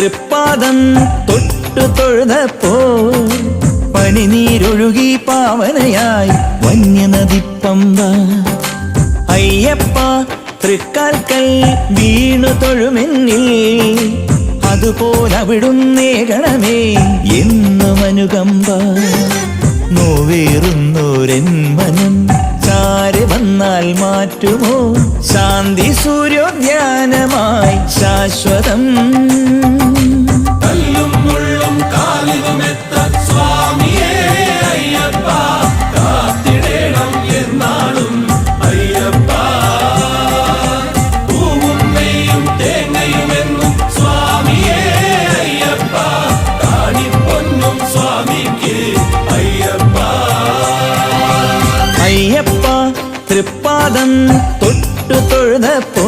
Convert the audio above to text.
തൃപ്പാദം തൊട്ടു തൊഴുതപ്പോ പനിനീരൊഴുകി പാവനയായി വന്യനദിപ്പമ്പ. അയ്യപ്പ തൃക്കാൽക്കൽ വീണു തൊഴുമെന്നിൽ അതുപോലവിടുന്നേ ഗണമേ എന്നും അനുകമ്പ നോവേറുന്നോരൻ മനം ചാരി വന്നാൽ മാറ്റുമോ? ശാന്തി സൂര്യോദ്യാനമായി ശാശ്വതം திருப்பாதம் தொட்டு தொழுத போ